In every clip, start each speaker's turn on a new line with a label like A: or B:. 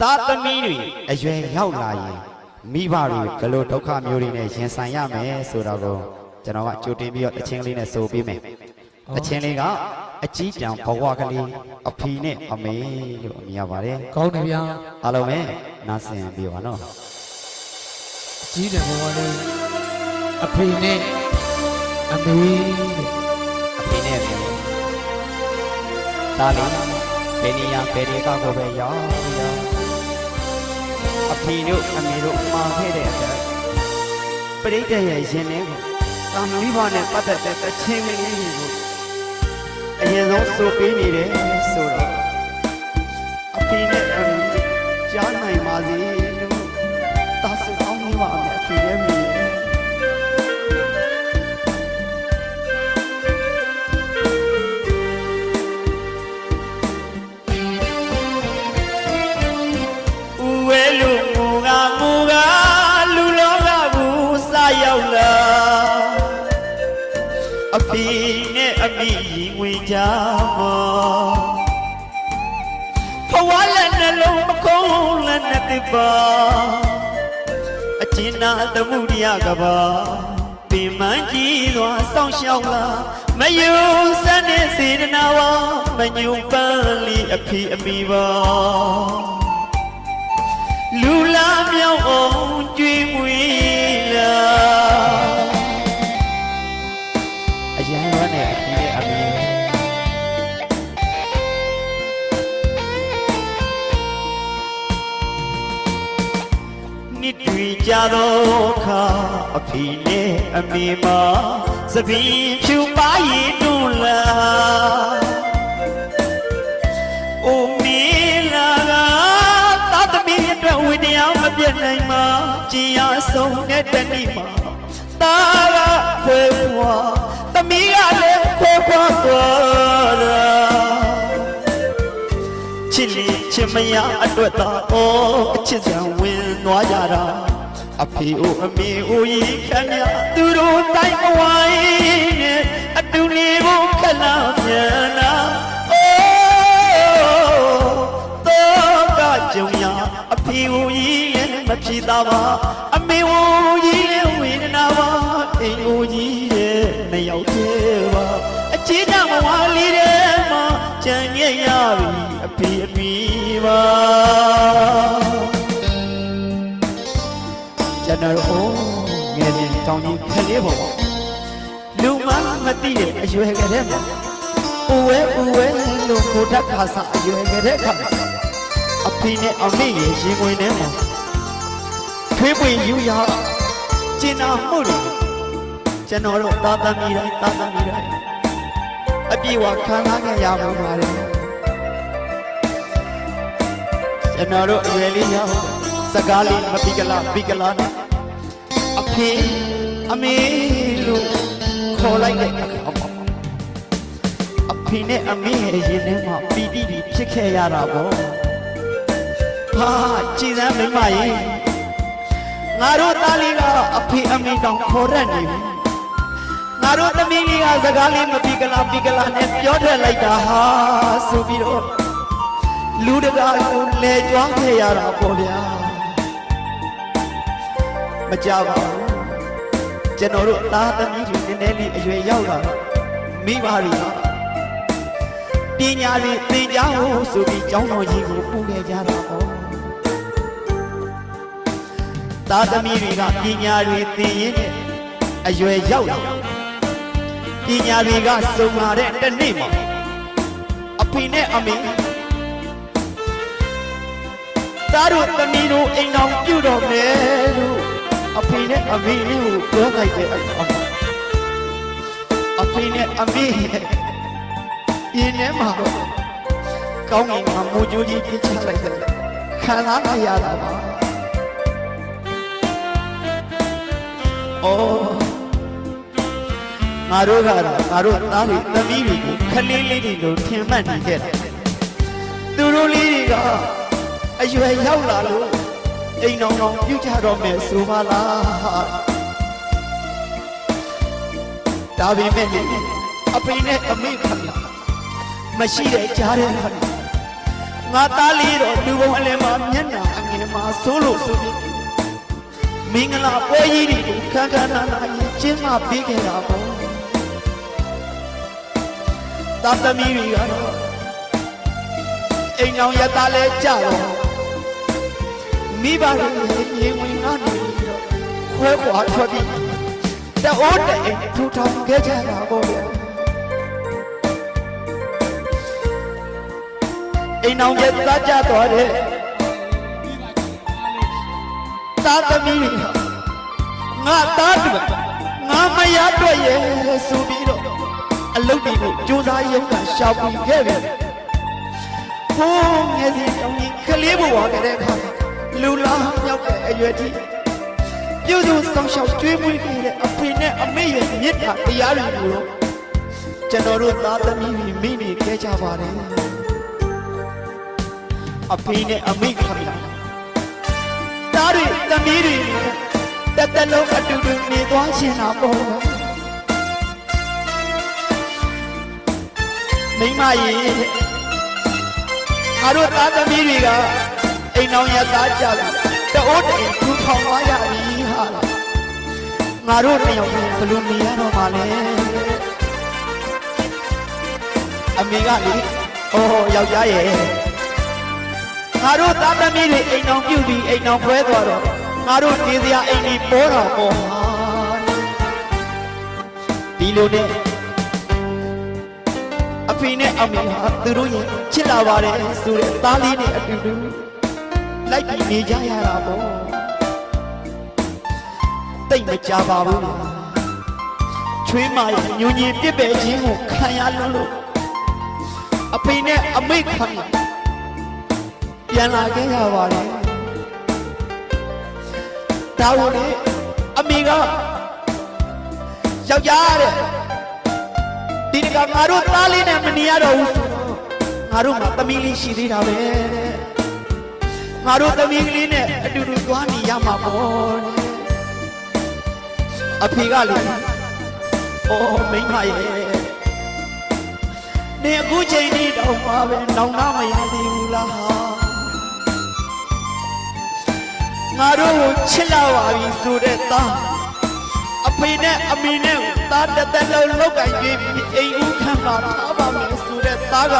A: သားသမီးတွေအရွယ်ရောက်လာရင်မိဘတွေဘယ်လိုဒုက္ခမျိုးတွေနဲ့ရင်ဆိုင်ရမယ်ဆိုတော့ကိုကျွန်တော်ကကြိုတင်ပြီးတော့အချင်းလေးနဲ့ဆိုပေးမယ်အချင်းလေးကအကြီးတန်းဘဝကလေးအဖီနဲ့အမေလို့အမည်ရပါတယ်
B: ကောင်းတယ်ဗျာ
A: အားလုံးပဲနားဆင်ပြီးပါနော်
B: ကြီးတယ်ဘဝလေးအဖေနဲ့အမေတဲ့
A: အဖီနဲ့အမေသားလေးဘယ်နေရာဘယ်ဒီကောက်ကိုပဲရောက်ရောက် အဖီတို့အမေတို့မှာခဲ့တဲ့အတွက်ပရိသတ်ရဲ့ရင်ထဲကိုတာမီးဘနဲ့ပတ်သက်တဲ့တခြင်းလေးတွေကိုအရင်ဆုံးဆိုပေးနေတယ်ဆိုတော့အဖီနဲ့အမေကြားနိုင်ပါစေ အပီနဲ့အမိရင်ဝင်ကြမောဘဝလည်းနှလုံးမကုန်းလည်းနဲ့တပါအကျဉ်းနာသမှုရိယကပါပင်မကြီးစွာစောင့်ရှောက်လာမယုံစတဲ့စေတနာဝမညုံပန်းလီအဖီအမိပါလူလာမြောက်အောင် တွေကြတော့ခါအဖေနဲ့အမေမှာသပင်ဖြူပါရင်နုလာ။အိုမီလာကသာသမီအတွက်ဝိတရားမပြတ်နိုင်မှာကြည်ရဆုံးတဲ့တနေ့မှာသာကခွဲခွာသမီးကလည်းခွဲခွာသွားတာချစ်လီချစ်မရအတွက်သာဩအချစ်စံဝင်သွားကြတာ အဖေအိုအမေအိုကြီးခမရသူတို့တိုင်းအဝိုင်းနဲ့အတူလေးကိုခလာပြန်လာအိုးတော့ကကြုံရအဖေကိုကြီးလည်းမဖြစ်သားပါအမေကိုကြီးလည်းဝေဒနာပါအိမ်ကိုကြီးလည်းမရောက်သေးပါအချစ်တော်မဝါလေးတဲ့မှာကြံ့ရရပြီအဖေ ယ်စဉ်တောင်းကြီးခလေးပေါ့လူမမသိတဲ့အရွယ်ကလေးမှာဦးဝဲဦးဝဲလို့ကိုတက်ခါစားအရွယ်ကလေးခါအဖေနဲ့အမေရဲ့ရင်ဝင်ထဲမှာထွေးပွေယူရကျင်နာမှုတွေကျွန်တော်တို့သာသမီတိုင်းသာသမီတိုင်းအပြေဝခံစားခဲ့ရမှာပါတယ်ကျွန်တော်တို့အရွယ်လေးရောက်စကားလေးမပိကလာပိကလာနဲ့အဖေ အမေလို့ခေါ်လိုက်တဲ့အခါမှာအဖေနဲ့အမေရဲ့ရင်ထဲမှာပီတိတွေဖြစ်ခဲ့ရတာပေါ့ဟာကြည်စမ်းမိမရေငါတို့သားလေးကအဖေအမေတောင်ခေါ်ရက်နေပြီငါတို့သမီးလေးကစကားလေးမပြီးကလားပြီးကလားနဲ့ပြောထွက်လိုက်တာဟာဆိုပြီးတော့လူတကာကိုလဲကြွားခဲ့ရတာပေါ့ဗျာမကြပါဘူး ကျွန်တော်တို့သားသမီးတွေနည်းနည်းလေးအရွယ်ရောက်လာတော့မိဘတွေကပညာတွေသင်ကြားဖို့ဆိုပြီးကျောင်းတော်ကြီးကိုပို့ခဲ့ကြတာပေါ့သာသမီတွေကပညာတွေသင်ရင်းနဲ့အရွယ်ရောက်လာပညာတွေကစုံလာတဲ့တစ်နေ့မှာအဖေနဲ့အမေသားတို့သမီးတို့အိမ်တော်ပြုတော်မယ်လို့ အဖေနဲ့အမေလေးကိုပြောလိုက်တဲ့အခါမှာအဖေနဲ့အမေရဲ့ပြင်းထဲမှာတော့ကောင်းကင်ကမူကြိုးကြီးပြစ်ချလိုက်တယ်ခံစားလိုက်ရတာပါအော်ငါတို့ကတော့ငါတို့သားတွေသမီးတွေကိုခလေးလေးတွေလိုထင်မှတ်နေခဲ့တယ်သူတို့လေးတွေကအရွယ်ရောက်လာလို့ အိမ်တော်တော်ပြုတ်ကြတော့မယ်ဆိုပါလားဒါပေမဲ့လေအဖေနဲ့အမေခမလာမရှိတဲ့ကြားထဲမှာငငါသားလေးတော့လူပုံအလယ်မှာမျက်နှာအငယ်မှာဆိုးလို့ဆိုပြီးမင်္ဂလာပွဲကြီးတွေကိုခန်းခန်းနာနာရင်ကျင်းပပေးခဲ့တာပေါ့သားသမီးတွေကတော့အိမ်အောင်ရသားလဲကြတော့ မိဘတွေရေဝင်ကနေပြီးတော့ခွဲခွာထွက်ပြီးတအိုးတဲ့အိမ်ထူထောင်ခဲ့ကြတာပေါ့ဗျာအိမ်အောင်ကျသားကြသွားတဲ့သားသမီးတွေဟာငါသားတူငါမရတော့ရဲ့ဆိုပြီးတော့အလုပ်တွေကိုကြိုးစားရုံကရှောက်ပြီးခဲ့ပြီဘိုးငယ်စီတောင်းကြီးကလေးဘဝကတဲ့အခါ လူလားမြောက်တဲ့အရွယ်ထိပြုစုဆောင်ရှောက်ကျွေးမွေးခဲ့တဲ့အဖေနဲ့အမေရဲ့မြတ်တာတရားတွေကိုတော့ကျွန်တော်တို့သားသမီးတွေမိနေခဲ့ကြပါတယ်အဖေနဲ့အမိခမလာတားတွေသမီးတွေတက်တက်လုံးအတူတူနေသွားရှင်တာပေါ့ဗျာမိမရေငါတို့သားသမီးတွေက အိမ်အောင်ရသားကြပြီတအိုးတိမ်ထူထောင်သွားရပြီဟာလားငါတို့တယောက်တည်းဘယ်လိုနေရတော့မှလဲအမေကလေအော်ယောက်ျားရဲ့ငါတို့သားသမီးတွေအိမ်အောင်ပြုတ်ပြီးအိမ်အောင်ပွဲသွားတော့ငါတို့နေစရာအိမ်ကြီးပေါ်တော့ပေါ်ဟာဒီလိုနဲ့အဖေနဲ့အမေဟာသူတို့ရဲ့ချစ်လာပါတယ်ဆိုတဲ့သားလေးနဲ့အတူတူ လိုက်ပြီးနေကြရတာပေါ့တိတ်မကြပါဘူးချွေးမရဲ့ညူညင်ပြစ်ပယ်ခြင်းကိုခံရလို့လို့အဖေနဲ့အမေခံရပြန်လာခဲ့ရပါတယ်ဒါကိုလေအမေကယောက်ျားတဲ့ဒီကငါတို့သားလေးနဲ့မနေရတော့ဘူးဆိုတော့ငါတို့မှသမီးလေးရှိသေးတာပဲတဲ့ ငါတို့သမီးကလေးနဲ့အတူတူသွားနေရမှာပေါ့တဲ့အဖေကလေအော်မိန်းမရဲ့နေအခုချိန်นี้တော့မှာပဲနောင်နာမရသေးဘူးလားဟာငါတို့ကိုချစ်လာပါပြီဆိုတဲ့သားအဖေနဲ့အမေနဲ့ကိုသားတစ်သက်လုံးလောက်ကင်ပြေးပြီးအိမ်ဦးခံပါထားပါမယ်ဆိုတဲ့သားက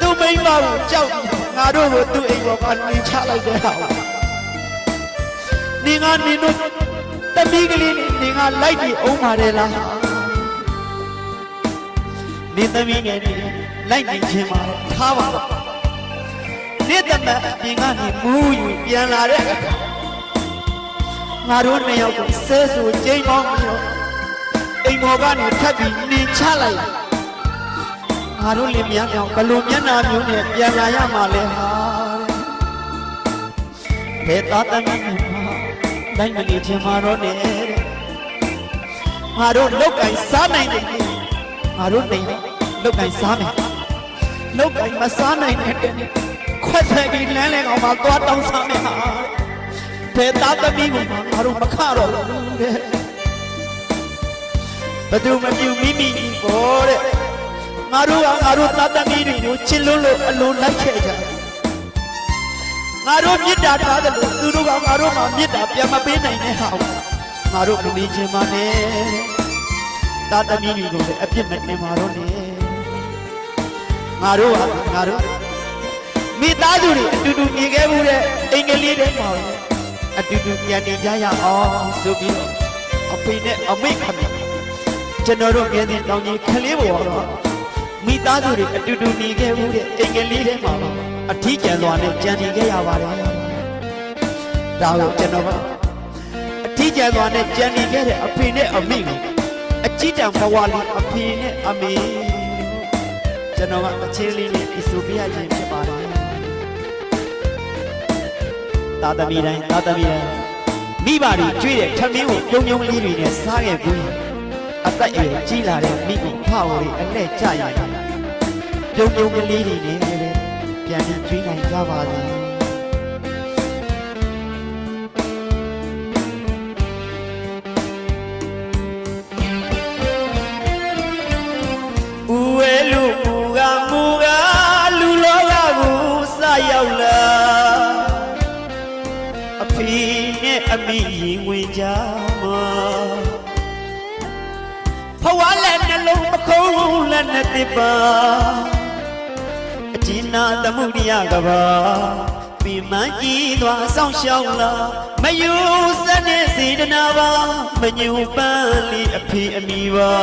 A: သူ့မိန်းမကိုကြောက်ပြီး ငါတို့ကိုသူ့အိမ်ပေါ်ကနေချလိုက်တဲ့ဟာနေငါနေတို့တမီးကလေးနဲ့နေငါလိုက်ပြီးအောင်ပါတယ်လားနေသမီးငယ်နေလိုက်နေခြင်းပါထားပါတော့နေ့တမအပြင်ကနေမူးယူပြန်လာတဲ့အခါငါတို့နှစ်ယောက်ကိုဆဲဆူကျိန်းပေါင်းပြီးတော့အိမ်ပေါ်ကနေထပ်ပြီးနေချလိုက် ငါတို့လင်မြန်းမြောင်ဘလို့မျက်နာမျိုးနဲ့ပြန်လာရမှာလဲဟာတဲ့ဘယ်သားသမီးနဲ့မှလိုက်မနေချင်မှာတော့နဲ့တဲ့ငါတို့လောက်ကင်စားနိုင်တယ်ငါတို့နေလောက်ကင်စားမယ်လောက်ကင်မစားနိုင်တဲ့တဲ့ခွက်ဆက်ပြီးလမ်းလဲကောင်မှာသွားတောင်းစားမယ်ဟာဘယ်သားသမီးကိုမှငါတို့မခတော့ဘူးတဲ့ဘယ်သူမပြူမိမိကြီးပေါ်တဲ့ ငါတို့ကငါတို့သားသမီးတွေကိုချစ်လို့လို့အလိုလိုက်ခဲ့ကြတယ်ငါတို့မေတ္တာထားတယ်လို့သူတို့ကငါတို့မှမေတ္တာပြန်မပေးနိုင်တဲ့ဟာကိုငါတို့မနေချင်ပါနဲ့သားသမီးတွေကိုလည်းအပြစ်မတင်ပါတော့နဲ့ငါတို့ဟာငါတို့မိသားစုတွေအတူတူနေခဲ့မှုတဲ့အင်္ဂလိပ်တွေမှာအတူတူပြန်နေကြရအောင်ဆိုပြီးတော့အဖေနဲ့အမိခမကျွန်တော်တို့ငယ်စဉ်တောင်ကြီးခလေးပေါ်တော့ မိသားစုတွေအတူတူနေခဲ့မှုတဲ့အင်္ဂလိပ်တွေမှာအထီးကျန်စွာနဲ့ကြံနေခဲ့ရပါတယ်ဒါကိုကျွန်တော်ကအထီးကျန်စွာနဲ့ကြံနေခဲ့တဲ့အဖေနဲ့အမိကိုအကြည့်တံဘဝလေးအဖေနဲ့အမေကျွန်တော်ကအချင်းလေးနဲ့ပြဆိုပြရခြင်းဖြစ်ပါတယ်။သာသမီတိုင်းသာသမီတိုင်းမိဘတွေကျွေးတဲ့ထမင်းကိုပြုံပြုံလေးတွေနဲ့စားခဲ့ပြီးအသက်အရွယ်ကြီးလာတဲ့မိခင်ဖဝရီအနဲ့ကြရတာ ပြုံပြုံကလေးတွေနဲ့ပြန်ပြီးကျွေးနိုင်ကြပါစေဦးဝဲလူမူကမူကလူလောကကိုစရောက်လာအဖေနဲ့အမေရင်ဝင်ကြမှာဖဝါလက်နှလုံးမခုံးလက်နဲ့တစ်ပါ အကျဉ်းနာသမှုရိယကဘာပြမကြည့်သွားဆောင်ရှောင်းလာမယူစတဲ့စေတနာပါမညူပန်းလေးအဖေအမိပါ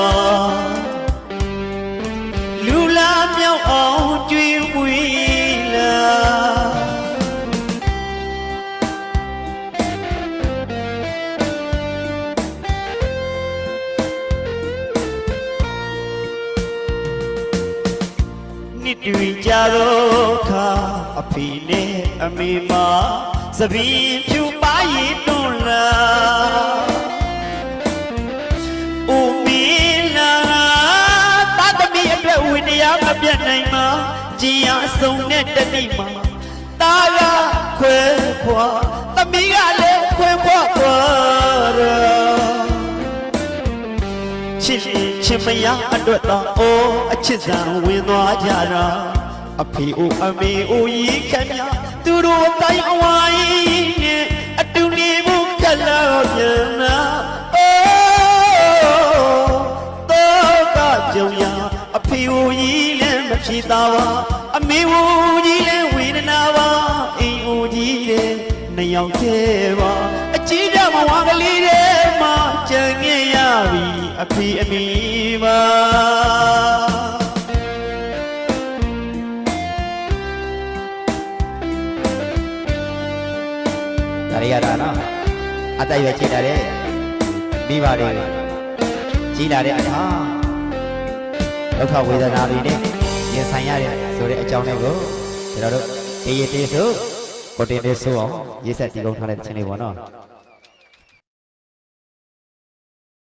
A: လူလာမြောက်အောင်ကြွေးဝေးလာ တွေကြာတော့ခါအဖေနဲ့အမေမသပင်ဖြူပါရင်တွန်းလာ။ဦးမင်းလာတာသမီးအတွက်ဝိတရားမပြတ်နိုင်မှာကြည်ရအစုံနဲ့တတိမှာတာရခွဲခွာသမီးက ရင်ချစ်မရအတွက်တော့အိုးအချစ်စံဝင်သွားကြတာအဖေအိုအမေအိုကြီးခမသူတို့တိုင်းအဝိုင်းနဲ့အတူနေဖို့ခက်လို့ပြန်လာအိုးတော့ကကြုံရအဖေအိုကြီးလည်းမဖြစ်သာပါအမေအိုကြီးလည်းဝေဒနာပါအိမ်အိုကြီးလည်းနှစ်ယောက်တည်းပါအကြီးတမဝါကလေးတွေမှာကြံခဲ့ရပြီအဖေအမေ ပါ
C: ဒါတွေရတာနော်အသက်အရွယ်ကြီးလာတဲ့မိဘတွေကြီးလာတဲ့အခါဒုက္ခဝေဒနာတွေနဲ့ရင်ဆိုင်ရတဲ့ဆိုတဲ့အကြောင်းတွေကိုကျွန်တော်တို့တေးရတေးဆိုကိုတင်လေးဆိုအောင်ရေးဆက်တည်ကုန်ထားတဲ့ခြင်းလေးပေါ့နော်